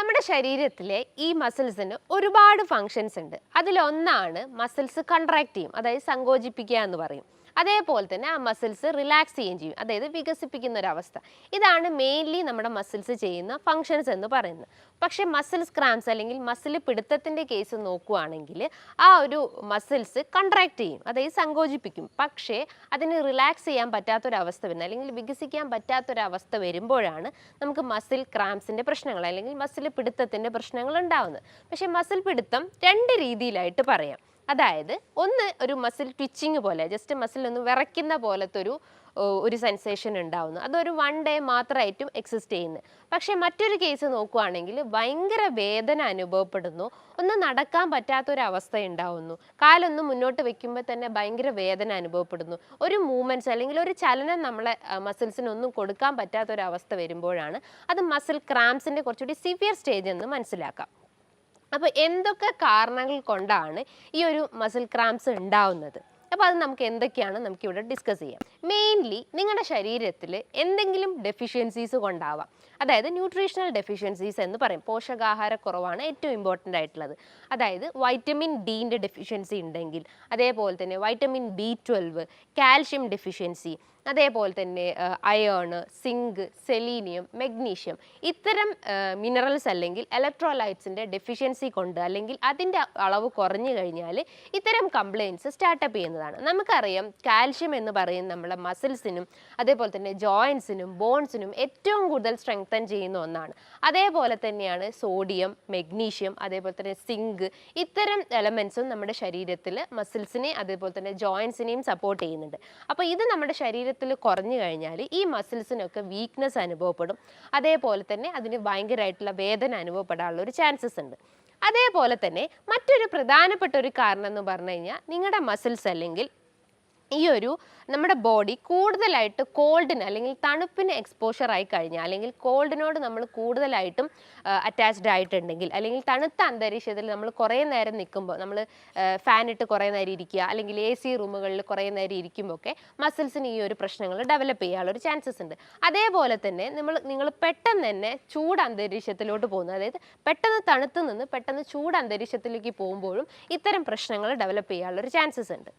നമ്മുടെ ശരീരത്തിലെ ഈ മസിൽസിന് ഒരുപാട് ഫങ്ഷൻസ് ഉണ്ട്. അതിലൊന്നാണ് മസിൽസ് കൺട്രാക്ട് ചെയ്യും. അതായത് സങ്കോചിപ്പിക്കുക എന്ന് പറയും. അതേപോലെ തന്നെ ആ മസിൽസ് റിലാക്സ് ചെയ്യുകയും ചെയ്യും. അതായത് വികസിപ്പിക്കുന്ന ഒരു അവസ്ഥ ഇതാണ് മെയിൻലി നമ്മുടെ മസിൽസ് ചെയ്യുന്ന ഫങ്ഷൻസ് എന്ന് പറയുന്നത്. പക്ഷേ മസിൽ സ്ക്രാംസ് അല്ലെങ്കിൽ മസിൽ പിടുത്തത്തിന്റെ കേസ് നോക്കുകയാണെങ്കിൽ ആ ഒരു മസിൽസ് കൺട്രാക്ട് ചെയ്യും. അതായത് സങ്കോചിപ്പിക്കും. പക്ഷേ അതിന് റിലാക്സ് ചെയ്യാൻ പറ്റാത്തൊരവസ്ഥ വരുന്നത് അല്ലെങ്കിൽ വികസിക്കാൻ പറ്റാത്തൊരവസ്ഥ വരുമ്പോഴാണ് നമുക്ക് മസിൽ ക്രാംസിന്റെ പ്രശ്നങ്ങൾ അല്ലെങ്കിൽ മസിൽ പിടുത്തത്തിന്റെ പ്രശ്നങ്ങൾ ഉണ്ടാവുന്നത്. പക്ഷേ മസിൽ പിടുത്തം രണ്ട് രീതിയിലായിട്ട് പറയാം. അതായത് ഒന്ന് ഒരു മസിൽ ട്വിച്ചിങ് പോലെ ജസ്റ്റ് മസിൽ ഒന്ന് വിറയ്ക്കുന്ന പോലത്തെ ഒരു ഒരു സെൻസേഷൻ ഉണ്ടാവുന്നു. അതൊരു വൺ ഡേ മാത്രമായിട്ടും എക്സിസ്റ്റ് ചെയ്യുന്നത് പക്ഷേ മറ്റൊരു കേസ് നോക്കുകയാണെങ്കിൽ ഭയങ്കര വേദന അനുഭവപ്പെടുന്നു. ഒന്ന് നടക്കാൻ പറ്റാത്തൊരവസ്ഥ ഉണ്ടാവുന്നു കാലൊന്ന് മുന്നോട്ട് വെക്കുമ്പോൾ തന്നെ ഭയങ്കര വേദന അനുഭവപ്പെടുന്നു. ഒരു മൂവ്മെന്റ്സ് അല്ലെങ്കിൽ ഒരു ചലനം നമ്മളെ മസിൽസിനൊന്നും കൊടുക്കാൻ പറ്റാത്തൊരവസ്ഥ വരുമ്പോഴാണ് അത് മസിൽ ക്രാംസിന്റെ കുറച്ചുകൂടി സിവിയർ സ്റ്റേജ് എന്ന് മനസ്സിലാക്കാം. അപ്പോൾ എന്തൊക്കെ കാരണങ്ങൾ കൊണ്ടാണ് ഈ ഒരു മസിൽ ക്രാംസ് ഉണ്ടാവുന്നത്? അപ്പോൾ അത് നമുക്ക് എന്തൊക്കെയാണ് നമുക്ക് ഇവിടെ ഡിസ്കസ് ചെയ്യാം. മെയിൻലി നിങ്ങളുടെ ശരീരത്തിൽ എന്തെങ്കിലും ഡെഫിഷ്യൻസീസ് കൊണ്ടാവാം. അതായത് ന്യൂട്രീഷണൽ ഡെഫിഷ്യൻസീസ് എന്ന് പറയും. പോഷകാഹാരക്കുറവാണ് ഏറ്റവും ഇമ്പോർട്ടന്റ് ആയിട്ടുള്ളത്. അതായത് വൈറ്റമിൻ ഡീന്റെ ഡെഫിഷ്യൻസി ഉണ്ടെങ്കിൽ അതേപോലെ തന്നെ vitamin B twelve calcium deficiency അതേപോലെ തന്നെ അയേൺ സിങ്ക് സെലീനിയം മെഗ്നീഷ്യം. ഇത്തരം മിനറൽസ് അല്ലെങ്കിൽ ഇലക്ട്രോലൈറ്റ്സിന്റെ ഡെഫിഷ്യൻസി കൊണ്ട് അല്ലെങ്കിൽ അതിന്റെ അളവ് കുറഞ്ഞു കഴിഞ്ഞാൽ ഇത്തരം കംപ്ലയിൻസ് സ്റ്റാർട്ടപ്പ് ചെയ്യുന്നതാണ്. നമുക്കറിയാം കാൽഷ്യം എന്ന് പറയുന്ന നമ്മുടെ മസിൽസിനും അതേപോലെ തന്നെ ജോയിൻസിനും ബോൺസിനും ഏറ്റവും കൂടുതൽ സ്ട്രെങ്തൻ ചെയ്യുന്ന ഒന്നാണ്. അതേപോലെ തന്നെയാണ് സോഡിയം മെഗ്നീഷ്യം അതേപോലെ തന്നെ സിങ്ക് ഇത്തരം എലമെൻസും നമ്മുടെ ശരീരത്തിൽ മസിൽസിനെ അതേപോലെ തന്നെ ജോയിൻസിനെയും സപ്പോർട്ട് ചെയ്യുന്നുണ്ട്. അപ്പോൾ ഇത് നമ്മുടെ ശരീരത്തിൽ കുറഞ്ഞു കഴിഞ്ഞാൽ ഈ മസിൽസിനൊക്കെ വീക്ക്നെസ് അനുഭവപ്പെടും. അതേപോലെ തന്നെ അതിന് ഭയങ്കരമായിട്ടുള്ള വേദന അനുഭവപ്പെടാനുള്ള ഒരു ചാൻസസ് ഉണ്ട്. അതേപോലെ തന്നെ മറ്റൊരു പ്രധാനപ്പെട്ട ഒരു കാരണം എന്ന് പറഞ്ഞു കഴിഞ്ഞാൽ നിങ്ങളുടെ മസിൽസ് അല്ലെങ്കിൽ ഈ ഒരു നമ്മുടെ ബോഡി കൂടുതലായിട്ട് കോൾഡിന് അല്ലെങ്കിൽ തണുപ്പിന് എക്സ്പോഷർ ആയി കഴിഞ്ഞാൽ അല്ലെങ്കിൽ കോൾഡിനോട് നമ്മൾ കൂടുതലായിട്ടും അറ്റാച്ച്ഡ് ആയിട്ടുണ്ടെങ്കിൽ അല്ലെങ്കിൽ തണുത്ത അന്തരീക്ഷത്തിൽ നമ്മൾ കുറേ നേരം നിൽക്കുമ്പോൾ നമ്മൾ ഫാൻ ഇട്ട് കുറേ നേരം ഇരിക്കുക അല്ലെങ്കിൽ എ സി റൂമുകളിൽ കുറേ നേരം ഇരിക്കുമ്പോൾ ഒക്കെ മസിൽസിന് ഈ ഒരു പ്രശ്നങ്ങൾ ഡെവലപ്പ് ചെയ്യാനുള്ള ഒരു ചാൻസസ് ഉണ്ട്. അതേപോലെ തന്നെ നമ്മൾ നിങ്ങൾ പെട്ടെന്ന് തന്നെ ചൂട് അന്തരീക്ഷത്തിലോട്ട് പോകുന്നു. അതായത് പെട്ടെന്ന് തണുത്ത് നിന്ന് പെട്ടെന്ന് ചൂട് അന്തരീക്ഷത്തിലേക്ക് പോകുമ്പോഴും ഇത്തരം പ്രശ്നങ്ങൾ ഡെവലപ്പ് ചെയ്യാനുള്ള ഒരു ചാൻസസ് ഉണ്ട്.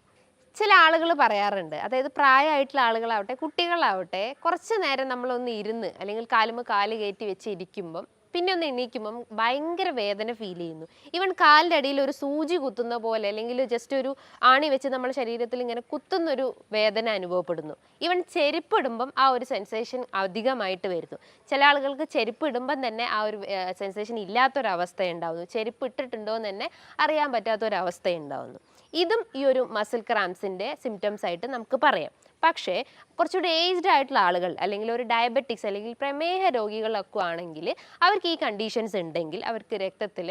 ചില ആളുകൾ പറയാറുണ്ട്. അതായത് പ്രായമായിട്ടുള്ള ആളുകളാവട്ടെ കുട്ടികളാവട്ടെ കുറച്ച് നേരം നമ്മളൊന്ന് ഇരുന്ന് അല്ലെങ്കിൽ കാലുമ്പോൾ കാൽ കയറ്റി വെച്ച് ഇരിക്കുമ്പം പിന്നെ ഒന്ന് എണീക്കുമ്പം ഭയങ്കര വേദന ഫീൽ ചെയ്യുന്നു. ഈവൻ കാലിന്റെ അടിയിൽ ഒരു സൂചി കുത്തുന്ന പോലെ അല്ലെങ്കിൽ ജസ്റ്റ് ഒരു ആണി വെച്ച് നമ്മുടെ ശരീരത്തിൽ ഇങ്ങനെ കുത്തുന്നൊരു വേദന അനുഭവപ്പെടുന്നു. ഈവൻ ചെരുപ്പിടുമ്പം ആ ഒരു സെൻസേഷൻ അധികമായിട്ട് വരുന്നു. ചില ആളുകൾക്ക് ചെരുപ്പിടുമ്പം തന്നെ ആ ഒരു സെൻസേഷൻ ഇല്ലാത്തൊരവസ്ഥ ഉണ്ടാവുന്നു. ചെരുപ്പ് ഇട്ടിട്ടുണ്ടോ എന്ന് തന്നെ അറിയാൻ പറ്റാത്തൊരവസ്ഥ ഉണ്ടാവുന്നു. ഇതും ഈ ഒരു മസിൽ ക്രാംസിന്റെ സിംറ്റംസ് ആയിട്ട് നമുക്ക് പറയാം. പക്ഷേ കുറച്ചുകൂടി ഏജ്ഡ് ആയിട്ടുള്ള ആളുകൾ അല്ലെങ്കിൽ ഒരു ഡയബറ്റിക്സ് അല്ലെങ്കിൽ പ്രമേഹ രോഗികളൊക്കെ ആണെങ്കിൽ അവർക്ക് ഈ കണ്ടീഷൻസ് ഉണ്ടെങ്കിൽ അവർക്ക് രക്തത്തിൽ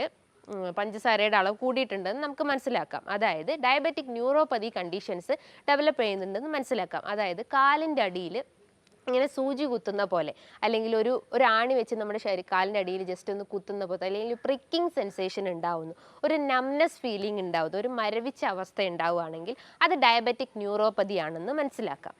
പഞ്ചസാരയുടെ അളവ് കൂടിയിട്ടുണ്ടെന്ന് നമുക്ക് മനസ്സിലാക്കാം. അതായത് ഡയബറ്റിക് ന്യൂറോപ്പതി കണ്ടീഷൻസ് ഡെവലപ്പ് ചെയ്യുന്നുണ്ടെന്ന് മനസ്സിലാക്കാം. അതായത് കാലിന്റെ അടിയിൽ ഇങ്ങനെ സൂചി കുത്തുന്ന പോലെ അല്ലെങ്കിൽ ഒരു ഒരു ആണി വെച്ച് നമ്മുടെ ശരീര കാലിന്റെ അടിയിൽ ജസ്റ്റ് ഒന്ന് കുത്തുന്ന പോലെ അല്ലെങ്കിൽ പ്രിക്കിങ് സെൻസേഷൻ ഉണ്ടാവുന്നു. ഒരു നംനെസ് ഫീലിംഗ് ഉണ്ടാവുന്നു. ഒരു മരവിച്ച അവസ്ഥ ഉണ്ടാവുകയാണെങ്കിൽ അത് ഡയബറ്റിക് ന്യൂറോപ്പതി ആണെന്ന് മനസ്സിലാക്കാം.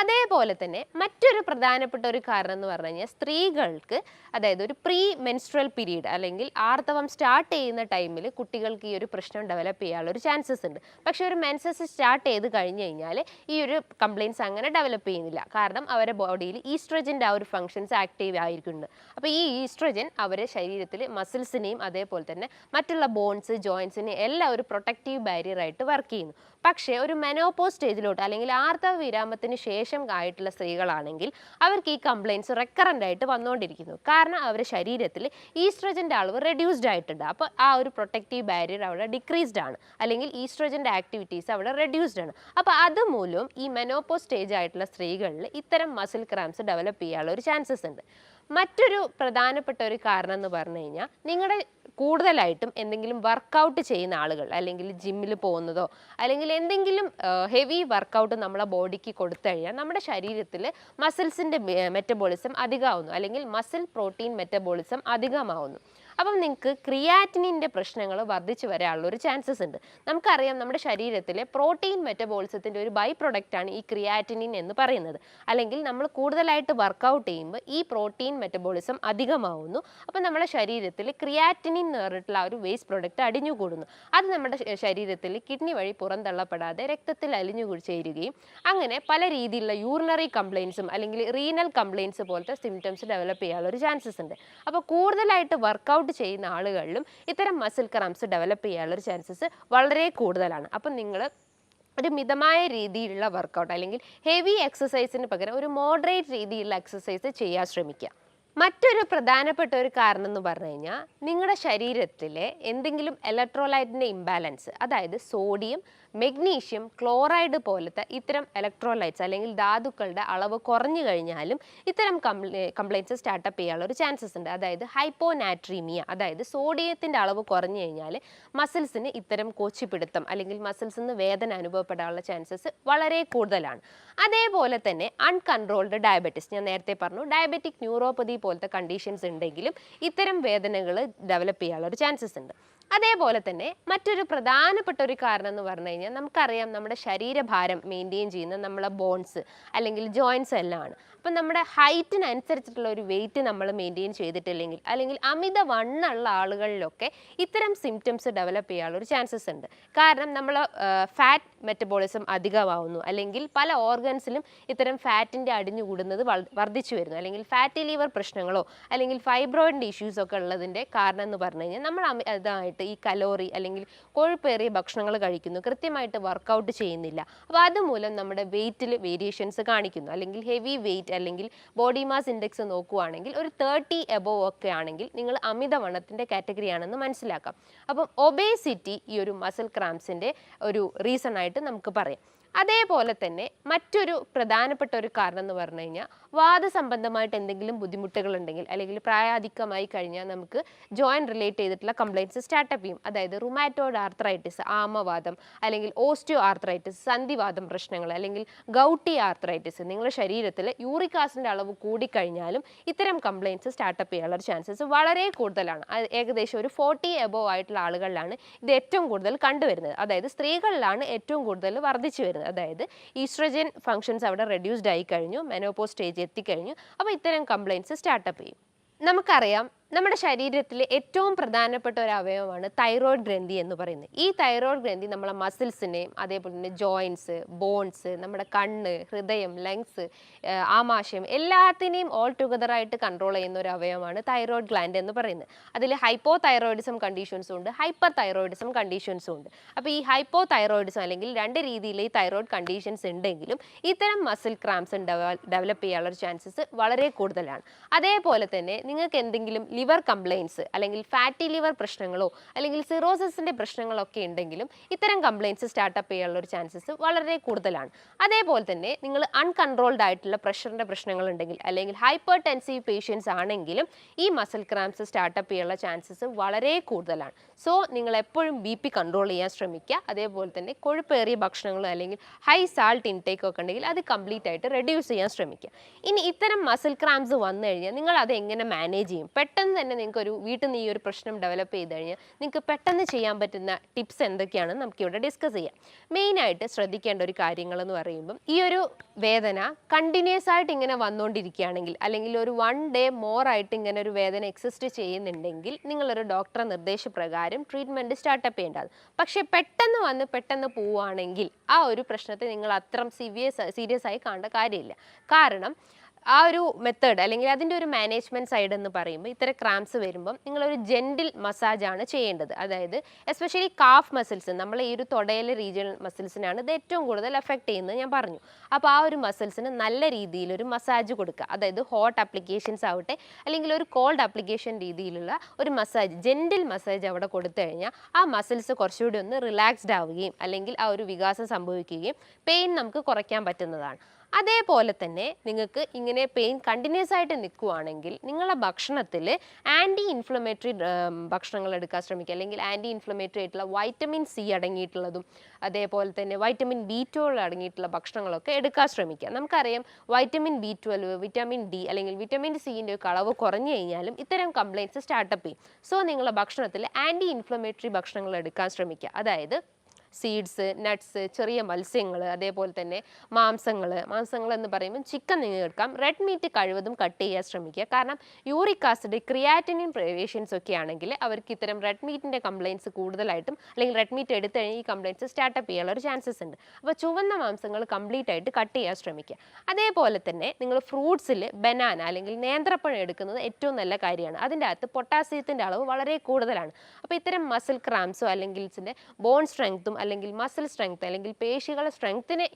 അതേപോലെ തന്നെ മറ്റൊരു പ്രധാനപ്പെട്ട ഒരു കാരണം എന്ന് പറഞ്ഞു കഴിഞ്ഞാൽ സ്ത്രീകൾക്ക് അതായത് ഒരു പ്രീ മെൻസ്ട്രൽ പീരീഡ് അല്ലെങ്കിൽ ആർത്തവം സ്റ്റാർട്ട് ചെയ്യുന്ന ടൈമിൽ കുട്ടികൾക്ക് ഈ ഒരു പ്രശ്നം ഡെവലപ്പ് ചെയ്യാനുള്ള ഒരു ചാൻസസ് ഉണ്ട്. പക്ഷേ ഒരു മെൻസസ് സ്റ്റാർട്ട് ചെയ്ത് കഴിഞ്ഞ് കഴിഞ്ഞാൽ ഈ ഒരു കംപ്ലയിൻസ് അങ്ങനെ ഡെവലപ്പ് ചെയ്യുന്നില്ല. കാരണം അവരുടെ ബോഡിയിൽ ഈസ്ട്രജന്റെ ആ ഒരു ഫങ്ഷൻസ് ആക്റ്റീവ് ആയിരിക്കുന്നുണ്ട്. അപ്പോൾ ഈ ഈസ്ട്രജൻ അവരെ ശരീരത്തിൽ മസിൽസിനെയും അതേപോലെ തന്നെ മറ്റുള്ള ബോൺസ് ജോയിൻസിനെയും എല്ലാം ഒരു പ്രൊട്ടക്റ്റീവ് ബാരിയറായിട്ട് വർക്ക് ചെയ്യുന്നു. പക്ഷേ ഒരു മെനോപ്പോ സ്റ്റേജിലോട്ട് അല്ലെങ്കിൽ ആർത്തവ വിരാമത്തിന് ശേഷം ആയിട്ടുള്ള സ്ത്രീകളാണെങ്കിൽ അവർക്ക് ഈ കംപ്ലയിൻസ് റെക്കറന്റ് ആയിട്ട് വന്നുകൊണ്ടിരിക്കുന്നു കാരണം അവരുടെ ശരീരത്തിൽ ഈസ്ട്രജന്റെ അളവ് റെഡ്യൂസ്ഡ് ആയിട്ടുണ്ട്. അപ്പോൾ ആ ഒരു പ്രൊട്ടക്റ്റീവ് ബാരിയർ അവിടെ ഡിക്രീസ്ഡ് ആണ്. അല്ലെങ്കിൽ ഈസ്ട്രജന്റെ ആക്ടിവിറ്റീസ് അവിടെ റെഡ്യൂസ്ഡ് ആണ്. അപ്പോൾ അതുമൂലം ഈ മെനോപ്പോ സ്റ്റേജ് ആയിട്ടുള്ള സ്ത്രീകളിൽ ഇത്തരം മസിൽ ക്രാംസ് ഡെവലപ്പ് ചെയ്യാനുള്ള ഒരു ചാൻസസ് ഉണ്ട്. മറ്റൊരു പ്രധാനപ്പെട്ട ഒരു കാരണം എന്ന് പറഞ്ഞു കഴിഞ്ഞാൽ നിങ്ങളുടെ കൂടുതലായിട്ടും എന്തെങ്കിലും വർക്കൗട്ട് ചെയ്യുന്ന ആളുകൾ അല്ലെങ്കിൽ ജിമ്മിൽ പോകുന്നതോ അല്ലെങ്കിൽ എന്തെങ്കിലും ഹെവി വർക്കൗട്ട് നമ്മളെ ബോഡിക്ക് കൊടുത്തു കഴിഞ്ഞാൽ നമ്മുടെ ശരീരത്തിൽ മസിൽസിന്റെ മെറ്റബോളിസം അധികമാവുന്നു അല്ലെങ്കിൽ മസിൽ പ്രോട്ടീൻ മെറ്റബോളിസം അധികമാവുന്നു. അപ്പം നിങ്ങൾക്ക് ക്രിയാറ്റിനിന്റെ പ്രശ്നങ്ങൾ വർദ്ധിച്ചു വരാനുള്ളൊരു ചാൻസസ് ഉണ്ട്. നമുക്കറിയാം നമ്മുടെ ശരീരത്തിലെ പ്രോട്ടീൻ മെറ്റബോളിസത്തിന്റെ ഒരു ബൈ പ്രൊഡക്റ്റാണ് ഈ ക്രിയാറ്റിനിൻ എന്ന് പറയുന്നത്. അല്ലെങ്കിൽ നമ്മൾ കൂടുതലായിട്ട് വർക്കൗട്ട് ചെയ്യുമ്പോൾ ഈ പ്രോട്ടീൻ മെറ്റബോളിസം അധികമാവുന്നു. അപ്പം നമ്മുടെ ശരീരത്തിൽ ക്രിയാറ്റിനിൻ എന്ന് പറഞ്ഞിട്ടുള്ള ഒരു വേസ്റ്റ് പ്രൊഡക്റ്റ് അടിഞ്ഞുകൂടുന്നു. അത് നമ്മുടെ ശരീരത്തിൽ കിഡ്നി വഴി പുറന്തള്ളപ്പെടാതെ രക്തത്തിൽ അലിഞ്ഞു ചേരുകയും അങ്ങനെ പല രീതിയിലുള്ള യൂറിനറി കംപ്ലയിൻസും അല്ലെങ്കിൽ റീനൽ കംപ്ലയിൻസ് പോലത്തെ സിംറ്റംസ് ഡെവലപ്പ് ചെയ്യാനുള്ള ഒരു ചാൻസസ് ഉണ്ട്. അപ്പോൾ കൂടുതലായിട്ട് വർക്കൗട്ട് ചെയ്യുന്ന ആളുകളിലും ഇത്തരം മസിൽ ക്രാംസ് ഡെവലപ്പ് ചെയ്യാനുള്ള ചാൻസസ് വളരെ കൂടുതലാണ്. അപ്പം നിങ്ങൾ ഒരു മിതമായ രീതിയിലുള്ള വർക്കൗട്ട് അല്ലെങ്കിൽ ഹെവി എക്സസൈസിന് പകരം ഒരു മോഡറേറ്റ് രീതിയിലുള്ള എക്സസൈസ് ചെയ്യാൻ ശ്രമിക്കുക. മറ്റൊരു പ്രധാനപ്പെട്ട ഒരു കാരണം എന്ന് പറഞ്ഞു കഴിഞ്ഞാൽ നിങ്ങളുടെ ശരീരത്തിലെ എന്തെങ്കിലും ഇലക്ട്രോലൈറ്റിന്റെ ഇംബാലൻസ് അതായത് സോഡിയം മെഗ്നീഷ്യം ക്ലോറൈഡ് പോലത്തെ ഇത്തരം ഇലക്ട്രോലൈറ്റ്സ് അല്ലെങ്കിൽ ധാതുക്കളുടെ അളവ് കുറഞ്ഞു കഴിഞ്ഞാലും ഇത്തരം കംപ്ലൈന്റ്സ് സ്റ്റാർട്ടപ്പ് ചെയ്യാനുള്ള ഒരു ചാൻസസ് ഉണ്ട്. അതായത് ഹൈപ്പോനാട്രീമിയ അതായത് സോഡിയത്തിന്റെ അളവ് കുറഞ്ഞു കഴിഞ്ഞാൽ മസിൽസിന് ഇത്തരം കോച്ചിപ്പിടുത്തം അല്ലെങ്കിൽ മസിൽസിന് വേദന അനുഭവപ്പെടാനുള്ള ചാൻസസ് വളരെ കൂടുതലാണ്. അതേപോലെ തന്നെ അൺകൺട്രോൾഡ് ഡയബറ്റിസ് ഞാൻ നേരത്തെ പറഞ്ഞു ഡയബറ്റിക് ന്യൂറോപ്പതി പോലത്തെ കണ്ടീഷൻസ് ഉണ്ടെങ്കിലും ഇത്തരം വേദനകൾ ഡെവലപ്പ് ചെയ്യാനുള്ള ഒരു ചാൻസസ് ഉണ്ട്. അതേപോലെ തന്നെ മറ്റൊരു പ്രധാനപ്പെട്ട ഒരു കാരണം എന്ന് പറഞ്ഞു കഴിഞ്ഞാൽ നമുക്കറിയാം നമ്മുടെ ശരീരഭാരം മെയിന്റെയിൻ ചെയ്യുന്ന നമ്മളെ ബോൺസ് അല്ലെങ്കിൽ ജോയിൻസ് എല്ലാം ആണ്. അപ്പം നമ്മുടെ ഹൈറ്റിനനുസരിച്ചിട്ടുള്ള ഒരു വെയിറ്റ് നമ്മൾ മെയിന്റെയിൻ ചെയ്തിട്ടില്ലെങ്കിൽ അല്ലെങ്കിൽ അമിത വണ്ണുള്ള ആളുകളിലൊക്കെ ഇത്തരം സിംറ്റംസ് ഡെവലപ്പ് ചെയ്യാനുള്ള ഒരു ചാൻസസ് ഉണ്ട്. കാരണം നമ്മൾ ഫാറ്റ് മെറ്റബോളിസം അധികമാവുന്നു. അല്ലെങ്കിൽ പല ഓർഗൻസിലും ഇത്തരം ഫാറ്റിന്റെ അടിഞ്ഞു കൂടുന്നത് വർദ്ധിച്ചു വരുന്നു. അല്ലെങ്കിൽ ഫാറ്റി ലിവർ പ്രശ്നങ്ങളോ അല്ലെങ്കിൽ ഫൈബ്രോയിഡിന്റെ ഇഷ്യൂസൊക്കെ ഉള്ളതിന്റെ കാരണം എന്ന് പറഞ്ഞു കഴിഞ്ഞാൽ നമ്മൾ അമി- ഇതായിട്ട് ഈ കലോറി അല്ലെങ്കിൽ കൊഴുപ്പേറിയ ഭക്ഷണങ്ങൾ കഴിക്കുന്നു. കൃത്യമായിട്ട് വർക്കൗട്ട് ചെയ്യുന്നില്ല. അപ്പോൾ അതുമൂലം നമ്മുടെ വെയിറ്റിൽ വേരിയേഷൻസ് കാണിക്കുന്നു. അല്ലെങ്കിൽ ഹെവി വെയിറ്റ് അല്ലെങ്കിൽ ബോഡി മാസ് ഇൻഡെക്സ് നോക്കുകയാണെങ്കിൽ ഒരു തേർട്ടി എബോവ് ഒക്കെ ആണെങ്കിൽ നിങ്ങൾ അമിതവണ്ണത്തിന്റെ കാറ്റഗറിയാണെന്ന് മനസ്സിലാക്കാം. അപ്പം ഒബേസിറ്റി ഈ ഒരു മസിൽ ക്രാംസിന്റെ ഒരു റീസൺ ആയിട്ട് നമുക്ക് പറയാം. അതേപോലെ തന്നെ മറ്റൊരു പ്രധാനപ്പെട്ട ഒരു കാരണം എന്ന് പറഞ്ഞു കഴിഞ്ഞാൽ വാദസംബന്ധമായിട്ട് എന്തെങ്കിലും ബുദ്ധിമുട്ടുകൾ ഉണ്ടെങ്കിൽ അല്ലെങ്കിൽ പ്രായാധിക്യമായി കഴിഞ്ഞാൽ നമുക്ക് ജോയിന്റ് റിലേറ്റ് ചെയ്തിട്ടുള്ള കംപ്ലയിൻസ് സ്റ്റാർട്ടപ്പ് ചെയ്യും. അതായത് റുമാറ്റോയിഡ് ആർത്രൈറ്റിസ് ആമവാദം അല്ലെങ്കിൽ ഓസ്റ്റിയോ ആർത്രൈറ്റിസ് സന്ധിവാദം പ്രശ്നങ്ങൾ അല്ലെങ്കിൽ ഗൗട്ടി ആർത്രൈറ്റിസ് നിങ്ങളുടെ ശരീരത്തിൽ യൂറിക് ആസിഡിന്റെ അളവ് കൂടിക്കഴിഞ്ഞാലും ഇത്തരം കംപ്ലയിൻസ് സ്റ്റാർട്ടപ്പ് ചെയ്യാനുള്ള ചാൻസസ് വളരെ കൂടുതലാണ്. ഏകദേശം ഒരു ഫോർട്ടി എബോവ് ആയിട്ടുള്ള ആളുകളിലാണ് ഇത് ഏറ്റവും കൂടുതൽ കണ്ടുവരുന്നത്. അതായത് സ്ത്രീകളിലാണ് ഏറ്റവും കൂടുതൽ വർദ്ധിച്ചു വരുന്നത്. അതായത് ഈസ്ട്രജൻ ഫങ്ഷൻസ് അവിടെ റെഡ്യൂസ്ഡ് ആയി കഴിഞ്ഞു മെനോപോസ് സ്റ്റേജ് എത്തിക്കഴിഞ്ഞു. അപ്പോൾ ഇത്തരം കംപ്ലയിൻസ് സ്റ്റാർട്ടപ്പ് ചെയ്യും. നമുക്കറിയാം നമ്മുടെ ശരീരത്തിലെ ഏറ്റവും പ്രധാനപ്പെട്ട ഒരു അവയവമാണ് തൈറോയ്ഡ് ഗ്രന്ഥി എന്ന് പറയുന്നത്. ഈ തൈറോയ്ഡ് ഗ്രന്ഥി നമ്മളെ മസിൽസിനെയും അതേപോലെ തന്നെ ജോയിൻസ് ബോൺസ് നമ്മുടെ കണ്ണ് ഹൃദയം ലങ്സ് ആമാശയം എല്ലാത്തിനെയും ഓൾ ടുഗദർ ആയിട്ട് കൺട്രോൾ ചെയ്യുന്ന ഒരു അവയവമാണ് തൈറോയ്ഡ് ഗ്ലാൻഡ് എന്ന് പറയുന്നത്. അതിൽ ഹൈപ്പോ തൈറോയിഡിസം കണ്ടീഷൻസും ഉണ്ട് ഹൈപ്പർ തൈറോയിഡിസം കണ്ടീഷൻസും ഉണ്ട്. അപ്പോൾ ഈ ഹൈപ്പോ തൈറോയിഡിസം അല്ലെങ്കിൽ രണ്ട് രീതിയിൽ ഈ തൈറോയ്ഡ് കണ്ടീഷൻസ് ഉണ്ടെങ്കിലും ഇത്തരം മസിൽ ക്രാംസ് ഡെവലപ്പ് ചെയ്യാനുള്ള ചാൻസസ് വളരെ കൂടുതലാണ്. അതേപോലെ തന്നെ നിങ്ങൾക്ക് എന്തെങ്കിലും ലിവർ കംപ്ലയിൻസ് അല്ലെങ്കിൽ ഫാറ്റി ലിവർ പ്രശ്നങ്ങളോ അല്ലെങ്കിൽ സിറോസിസിന്റെ പ്രശ്നങ്ങളൊക്കെ ഉണ്ടെങ്കിലും ഇത്തരം കംപ്ലയിൻസ് സ്റ്റാർട്ടപ്പ് ചെയ്യാനുള്ള ഒരു ചാൻസസ് വളരെ കൂടുതലാണ്. അതേപോലെ തന്നെ നിങ്ങൾ അൺകൺട്രോൾഡ് ആയിട്ടുള്ള പ്രഷറിന്റെ പ്രശ്നങ്ങൾ ഉണ്ടെങ്കിൽ അല്ലെങ്കിൽ ഹൈപ്പർ ടെൻസീവ് പേഷ്യൻസ് ആണെങ്കിലും ഈ മസിൽ ക്രാംസ് സ്റ്റാർട്ടപ്പ് ചെയ്യാനുള്ള ചാൻസസ് വളരെ കൂടുതലാണ്. സോ നിങ്ങൾ എപ്പോഴും ബി പി കൺട്രോൾ ചെയ്യാൻ ശ്രമിക്കുക. അതേപോലെ തന്നെ കൊഴുപ്പേറിയ ഭക്ഷണങ്ങൾ അല്ലെങ്കിൽ ഹൈ സാൾട്ട് ഇൻടേക്ക് ഒക്കെ ഉണ്ടെങ്കിൽ അത് കംപ്ലീറ്റ് ആയിട്ട് റെഡ്യൂസ് ചെയ്യാൻ ശ്രമിക്കുക. ഇനി ഇത്തരം മസിൽ ക്രാംസ് വന്നു കഴിഞ്ഞാൽ നിങ്ങൾ അത് എങ്ങനെ മാനേജ് ചെയ്യും? പെട്ടെന്ന് തന്നെ നിങ്ങൾക്ക് ഒരു വീട്ടിൽ നിന്ന് ഈ ഒരു പ്രശ്നം ഡെവലപ്പ് ചെയ്ത് കഴിഞ്ഞാൽ നിങ്ങൾക്ക് പെട്ടെന്ന് ചെയ്യാൻ പറ്റുന്ന ടിപ്സ് എന്തൊക്കെയാണെന്ന് നമുക്കിവിടെ ഡിസ്കസ് ചെയ്യാം. മെയിനായിട്ട് ശ്രദ്ധിക്കേണ്ട ഒരു കാര്യങ്ങൾ എന്ന് പറയുമ്പം ഈ ഒരു വേദന കണ്ടിന്യൂസ് ആയിട്ട് ഇങ്ങനെ വന്നുകൊണ്ടിരിക്കുകയാണെങ്കിൽ അല്ലെങ്കിൽ ഒരു വൺ ഡേ മോർ ആയിട്ട് ഇങ്ങനെ ഒരു വേദന എക്സിസ്റ്റ് ചെയ്യുന്നുണ്ടെങ്കിൽ നിങ്ങളൊരു ഡോക്ടറെ നിർദ്ദേശപ്രകാരം ട്രീറ്റ്മെന്റ് സ്റ്റാർട്ടപ്പ് ചെയ്യേണ്ടത്. പക്ഷേ പെട്ടെന്ന് വന്ന് പെട്ടെന്ന് പോവുകയാണെങ്കിൽ ആ ഒരു പ്രശ്നത്തെ നിങ്ങൾ അത്ര സിവിയസ് സീരിയസ് ആയി കാണേണ്ട കാര്യമില്ല. കാരണം ആ ഒരു മെത്തേഡ് അല്ലെങ്കിൽ അതിന്റെ ഒരു മാനേജ്മെന്റ് സൈഡ് എന്ന് പറയുമ്പോൾ ഇത്തരം ക്രാംസ് വരുമ്പം നിങ്ങളൊരു ജെന്റിൽ മസാജാണ് ചെയ്യേണ്ടത്. അതായത് എസ്പെഷ്യലി കാഫ് മസിൽസ് നമ്മൾ ഈ ഒരു തൊടയിലെ റീജിയണൽ മസിൽസിനാണ് ഇത് ഏറ്റവും കൂടുതൽ എഫക്റ്റ് ചെയ്യുന്നത് ഞാൻ പറഞ്ഞു. അപ്പോൾ ആ ഒരു മസിൽസിന് നല്ല രീതിയിൽ ഒരു മസാജ് കൊടുക്കുക. അതായത് ഹോട്ട് അപ്ലിക്കേഷൻസ് ആവട്ടെ അല്ലെങ്കിൽ ഒരു കോൾഡ് അപ്ലിക്കേഷൻ രീതിയിലുള്ള ഒരു മസാജ് ജെന്റിൽ മസാജ് അവിടെ കൊടുത്തു കഴിഞ്ഞാൽ ആ മസിൽസ് കുറച്ചുകൂടി ഒന്ന് റിലാക്സ്ഡ് ആവുകയും അല്ലെങ്കിൽ ആ ഒരു വികാസം സംഭവിക്കുകയും പെയിൻ നമുക്ക് കുറയ്ക്കാൻ പറ്റുന്നതാണ്. അതേപോലെ തന്നെ നിങ്ങൾക്ക് ഇങ്ങനെ പെയിൻ കണ്ടിന്യൂസ് ആയിട്ട് നിൽക്കുവാണെങ്കിൽ നിങ്ങളുടെ ഭക്ഷണത്തിൽ ആന്റി ഇൻഫ്ലമേറ്ററി ഭക്ഷണങ്ങൾ എടുക്കാൻ ശ്രമിക്കുക. അല്ലെങ്കിൽ ആന്റി ഇൻഫ്ലമേറ്ററി ആയിട്ടുള്ള വൈറ്റമിൻ സി അടങ്ങിയിട്ടുള്ളതും അതേപോലെ തന്നെ വൈറ്റമിൻ ബി ട്വൽവ് അടങ്ങിയിട്ടുള്ള ഭക്ഷണങ്ങളൊക്കെ എടുക്കാൻ ശ്രമിക്കുക. നമുക്കറിയാം vitamin B twelve vitamin D അല്ലെങ്കിൽ വിറ്റാമിൻ സിന്റെ ഒക്കെ അളവ് കുറഞ്ഞു കഴിഞ്ഞാലും ഇത്തരം കംപ്ലയിൻസ് സ്റ്റാർട്ടപ്പ് ചെയ്യും. സോ നിങ്ങളുടെ ഭക്ഷണത്തിൽ ആന്റി ഇൻഫ്ലമേറ്ററി ഭക്ഷണങ്ങൾ എടുക്കാൻ ശ്രമിക്കുക. അതായത് സീഡ്സ് നട്ട്സ് ചെറിയ മത്സ്യങ്ങൾ അതേപോലെ തന്നെ മാംസങ്ങൾ മാംസങ്ങൾ എന്ന് പറയുമ്പോൾ ചിക്കൻ നിങ്ങൾ എടുക്കാം. റെഡ് മീറ്റ് കഴിവതും കട്ട് ചെയ്യാൻ ശ്രമിക്കുക. കാരണം യൂറിക് ആസിഡ് ക്രിയാറ്റിനിൻ പ്രവേഷ്യൻസ് ഒക്കെ ആണെങ്കിൽ അവർക്ക് ഇത്തരം റെഡ് മീറ്റിന്റെ കംപ്ലയിൻസ് കൂടുതലായിട്ടും അല്ലെങ്കിൽ റെഡ് മീറ്റ് എടുത്ത് കഴിഞ്ഞാൽ ഈ കംപ്ലയിൻസ് സ്റ്റാർട്ടപ്പ് ചെയ്യാനുള്ള ഒരു ചാൻസസ് ഉണ്ട്. അപ്പോൾ ചുവന്ന മാംസങ്ങൾ കംപ്ലീറ്റ് ആയിട്ട് കട്ട് ചെയ്യാൻ ശ്രമിക്കുക. അതേപോലെ തന്നെ നിങ്ങൾ ഫ്രൂട്ട്സിൽ ബനാന അല്ലെങ്കിൽ നേന്ത്രപ്പഴം എടുക്കുന്നത് ഏറ്റവും നല്ല കാര്യമാണ്. അതിന്റെ അകത്ത് പൊട്ടാസ്യത്തിന്റെ അളവ് വളരെ കൂടുതലാണ്. അപ്പോൾ ഇത്തരം മസിൽ ക്രാംസോ അല്ലെങ്കിൽ ബോൺ സ്ട്രെങ്ത്തും അല്ലെങ്കിൽ മസിൽ സ്ട്രെങ്ത് അല്ലെങ്കിൽ പേശികളെ സ്ട്രെങ്ത്തിനെ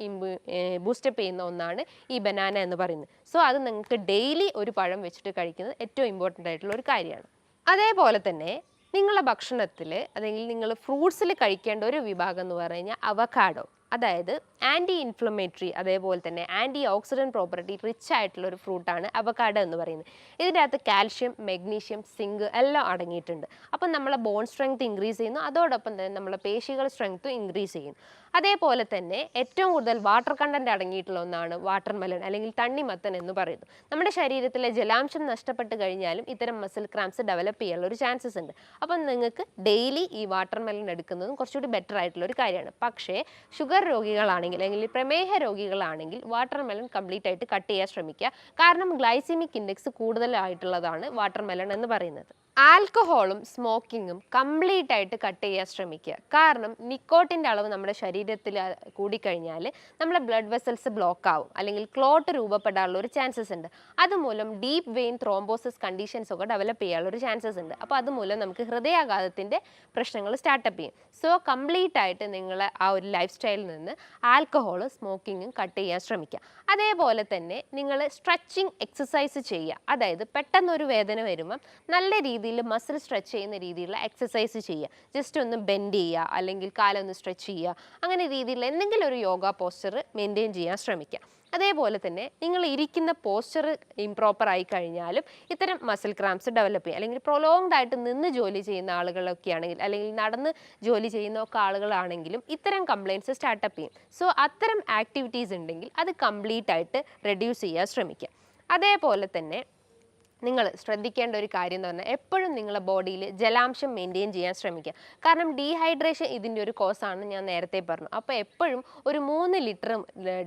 ബൂസ്റ്റപ്പ് ചെയ്യുന്ന ഒന്നാണ് ഈ ബനാന എന്ന് പറയുന്നത്. സോ അത് നിങ്ങൾക്ക് ഡെയിലി ഒരു പഴം വെച്ചിട്ട് കഴിക്കുന്നത് ഏറ്റവും ഇമ്പോർട്ടന്റ് ആയിട്ടുള്ള ഒരു കാര്യമാണ്. അതേപോലെ തന്നെ നിങ്ങളുടെ ഭക്ഷണത്തിൽ അല്ലെങ്കിൽ നിങ്ങൾ ഫ്രൂട്ട്സിൽ കഴിക്കേണ്ട ഒരു വിഭാഗം എന്ന് പറഞ്ഞു കഴിഞ്ഞാൽ അവക്കാഡോ അതായത് ആന്റി ഇൻഫ്ലമേറ്ററി അതേപോലെ തന്നെ ആന്റി ഓക്സിഡന്റ് പ്രോപ്പർട്ടി റിച്ച് ആയിട്ടുള്ള ഒരു ഫ്രൂട്ടാണ് അവക്കാഡോ എന്ന് പറയുന്നത്. ഇതിന്റെ അകത്ത് കാൽഷ്യം മെഗ്നീഷ്യം സിങ്ക് എല്ലാം അടങ്ങിയിട്ടുണ്ട്. അപ്പം നമ്മളെ ബോൺ സ്ട്രെങ്ത് ഇൻക്രീസ് ചെയ്യുന്നു. അതോടൊപ്പം തന്നെ നമ്മളെ പേശികൾ സ്ട്രെങ്ത്തും ഇൻക്രീസ് ചെയ്യുന്നു. അതേപോലെ തന്നെ ഏറ്റവും കൂടുതൽ വാട്ടർ കണ്ടന്റ് അടങ്ങിയിട്ടുള്ള ഒന്നാണ് വാട്ടർ മെലൺ അല്ലെങ്കിൽ തണ്ണിമത്തൻ എന്ന് പറയുന്നത്. നമ്മുടെ ശരീരത്തിലെ ജലാംശം നഷ്ടപ്പെട്ട് കഴിഞ്ഞാലും ഇത്തരം മസിൽ ക്രാംസ് ഡെവലപ്പ് ചെയ്യാനുള്ള ഒരു ചാൻസസ് ഉണ്ട്. അപ്പം നിങ്ങൾക്ക് ഡെയിലി ഈ വാട്ടർ മെലൺ എടുക്കുന്നതും കുറച്ചുകൂടി ബെറ്റർ ആയിട്ടുള്ള ഒരു കാര്യമാണ്. പക്ഷേ ഷുഗർ രോഗികളാണെങ്കിൽ അല്ലെങ്കിൽ പ്രമേഹ രോഗികളാണെങ്കിൽ വാട്ടർ മെലൺ കംപ്ലീറ്റ് ആയിട്ട് കട്ട് ചെയ്യാൻ ശ്രമിക്കുക. കാരണം ഗ്ലൈസിമിക് ഇൻഡെക്സ് കൂടുതലായിട്ടുള്ളതാണ് വാട്ടർ മെലൺ എന്ന് പറയുന്നത്. ആൽക്കഹോളും സ്മോക്കിങ്ങും കംപ്ലീറ്റ് ആയിട്ട് കട്ട് ചെയ്യാൻ ശ്രമിക്കുക. കാരണം നിക്കോട്ടിന്റെ അളവ് നമ്മുടെ ശരീരത്തിൽ കൂടിക്കഴിഞ്ഞാൽ നമ്മുടെ ബ്ലഡ് വെസൽസ് ബ്ലോക്ക് ആവും അല്ലെങ്കിൽ ക്ലോട്ട് രൂപപ്പെടാനുള്ള ഒരു ചാൻസസ് ഉണ്ട്. അതുമൂലം ഡീപ്പ് വെയിൻ ത്രോംബോസിസ് കണ്ടീഷൻസ് ഒക്കെ ഡെവലപ്പ് ചെയ്യാനുള്ള ഒരു ചാൻസസ് ഉണ്ട്. അപ്പോൾ അതുമൂലം നമുക്ക് ഹൃദയാഘാതത്തിന്റെ പ്രശ്നങ്ങൾ സ്റ്റാർട്ടപ്പ് ചെയ്യും. സോ കംപ്ലീറ്റ് ആയിട്ട് നിങ്ങൾ ആ ഒരു ലൈഫ് സ്റ്റൈലിൽ നിന്ന് ആൽക്കഹോൾ സ്മോക്കിങ്ങും കട്ട് ചെയ്യാൻ ശ്രമിക്കുക. അതേപോലെ തന്നെ നിങ്ങൾ സ്ട്രെച്ചിങ് എക്സസൈസ് ചെയ്യുക. അതായത് പെട്ടെന്നൊരു വേദന വരുമ്പം നല്ല രീതിയിൽ മസിൽ സ്ട്രെച്ച് ചെയ്യുന്ന രീതിയിലുള്ള എക്സസൈസ് ചെയ്യുക. ജസ്റ്റ് ഒന്ന് ബെൻഡ് ചെയ്യുക അല്ലെങ്കിൽ കാലൊന്ന് സ്ട്രെച്ച് ചെയ്യുക. അങ്ങനെ രീതിയിൽ എന്തെങ്കിലും ഒരു യോഗ പോസ്റ്റർ മെയിന്റെയിൻ ചെയ്യാൻ ശ്രമിക്കുക. അതേപോലെ തന്നെ നിങ്ങൾ ഇരിക്കുന്ന പോസ്റ്റർ ഇംപ്രോപ്പർ ആയി കഴിഞ്ഞാലും ഇത്തരം മസിൽ ക്രാംസ് ഡെവലപ്പ് ചെയ്യും അല്ലെങ്കിൽ പ്രൊലോങ്ഡ് ആയിട്ട് നിന്ന് ജോലി ചെയ്യുന്ന ആളുകളൊക്കെ ആണെങ്കിൽ അല്ലെങ്കിൽ നടന്ന് ജോലി ചെയ്യുന്ന ഒക്കെ ആളുകളാണെങ്കിലും ഇത്തരം കംപ്ലയിൻസ് സ്റ്റാർട്ടപ്പ് ചെയ്യും. സോ അത്തരം ആക്ടിവിറ്റീസ് ഉണ്ടെങ്കിൽ അത് കംപ്ലീറ്റ് ആയിട്ട് റെഡ്യൂസ് ചെയ്യാൻ ശ്രമിക്കുക. അതേപോലെ തന്നെ നിങ്ങൾ ശ്രദ്ധിക്കേണ്ട ഒരു കാര്യം എന്ന് പറഞ്ഞാൽ എപ്പോഴും നിങ്ങളുടെ ബോഡിയിൽ ജലാംശം മെയിന്റെയിൻ ചെയ്യാൻ ശ്രമിക്കുക. കാരണം ഡീഹൈഡ്രേഷൻ ഇതിന്റെ ഒരു കോസാണ് ഞാൻ നേരത്തെ പറഞ്ഞു. അപ്പോൾ എപ്പോഴും ഒരു മൂന്ന് ലിറ്റർ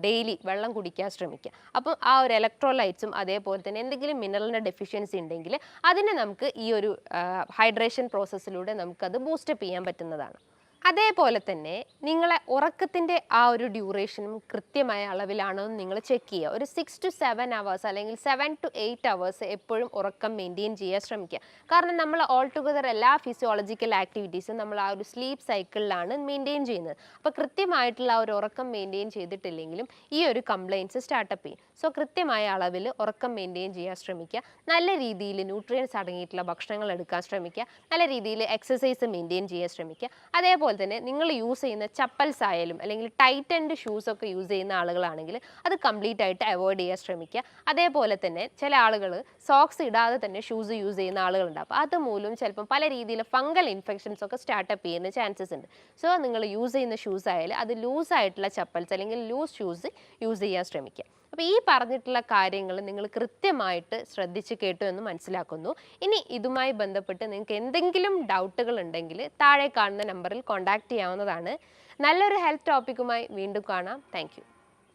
ഡെയിലി വെള്ളം കുടിക്കാൻ ശ്രമിക്കുക. അപ്പം ആ ഒരു ഇലക്ട്രോലൈറ്റ്സും അതേപോലെ തന്നെ എന്തെങ്കിലും മിനറലിന്റെ ഡെഫിഷ്യൻസി ഉണ്ടെങ്കിൽ അതിനെ നമുക്ക് ഈ ഒരു ഹൈഡ്രേഷൻ പ്രോസസ്സിലൂടെ നമുക്കത് ബൂസ്റ്റപ്പ് ചെയ്യാൻ പറ്റുന്നതാണ്. അതേപോലെ തന്നെ നിങ്ങളെ ഉറക്കത്തിന്റെ ആ ഒരു ഡ്യൂറേഷനും കൃത്യമായ അളവിലാണോ നിങ്ങൾ ചെക്ക് ചെയ്യുക. ഒരു സിക്സ് ടു സെവൻ അവേഴ്സ് അല്ലെങ്കിൽ സെവൻ ടു എയ്റ്റ് അവേഴ്സ് എപ്പോഴും ഉറക്കം മെയിന്റെയിൻ ചെയ്യാൻ ശ്രമിക്കുക. കാരണം നമ്മൾ ഓൾ ടുഗദർ എല്ലാ ഫിസിയോളജിക്കൽ ആക്ടിവിറ്റീസും നമ്മൾ ആ ഒരു സ്ലീപ്പ് സൈക്കിളിലാണ് മെയിന്റെയിൻ ചെയ്യുന്നത്. അപ്പോൾ കൃത്യമായിട്ടുള്ള ആ ഒരു ഉറക്കം മെയിന്റെയിൻ ചെയ്തിട്ടില്ലെങ്കിലും ഈ ഒരു കംപ്ലയിൻസ് സ്റ്റാർട്ടപ്പ് ചെയ്യും. സോ കൃത്യമായ അളവിൽ ഉറക്കം മെയിന്റെയിൻ ചെയ്യാൻ ശ്രമിക്കുക. നല്ല രീതിയിൽ ന്യൂട്രിയൻസ് അടങ്ങിയിട്ടുള്ള ഭക്ഷണങ്ങൾ എടുക്കാൻ ശ്രമിക്കുക. നല്ല രീതിയിൽ എക്സസൈസ് മെയിന്റെയിൻ ചെയ്യാൻ ശ്രമിക്കുക. അതേപോലെ തന്നെ നിങ്ങൾ യൂസ് ചെയ്യുന്ന ചപ്പൽസ് ആയാലും അല്ലെങ്കിൽ ടൈറ്റ് ആൻഡ് ഷൂസ് ഒക്കെ യൂസ് ചെയ്യുന്ന ആളുകളാണെങ്കിൽ അത് കംപ്ലീറ്റ് ആയിട്ട് അവോയ്ഡ് ചെയ്യാൻ ശ്രമിക്കുക. അതേപോലെ തന്നെ ചില ആളുകൾ സോക്സ് ഇടാതെ തന്നെ ഷൂസ് യൂസ് ചെയ്യുന്ന ആളുകളുണ്ട്. അപ്പോൾ അത് മൂലം ചിലപ്പം പല രീതിയിൽ ഫംഗൽ ഇൻഫെക്ഷൻസ് ഒക്കെ സ്റ്റാർട്ടപ്പ് ചെയ്യുന്ന ചാൻസസ് ഉണ്ട്. സോ നിങ്ങൾ യൂസ് ചെയ്യുന്ന ഷൂസ് ആയാലും അത് ലൂസ് ആയിട്ടുള്ള ചപ്പൽസ് അല്ലെങ്കിൽ ലൂസ് ഷൂസ് യൂസ് ചെയ്യാൻ ശ്രമിക്കുക. അപ്പോൾ ഈ പറഞ്ഞിട്ടുള്ള കാര്യങ്ങൾ നിങ്ങൾ കൃത്യമായിട്ട് ശ്രദ്ധിച്ച് കേട്ടു എന്ന് മനസ്സിലാക്കുന്നു. ഇനി ഇതുമായി ബന്ധപ്പെട്ട് നിങ്ങൾക്ക് എന്തെങ്കിലും ഡൗട്ടുകൾ ഉണ്ടെങ്കിൽ താഴെ കാണുന്ന നമ്പറിൽ കോൺടാക്റ്റ് ചെയ്യാവുന്നതാണ്. നല്ലൊരു ഹെൽത്ത് ടോപ്പിക്കുമായി വീണ്ടും കാണാം. താങ്ക്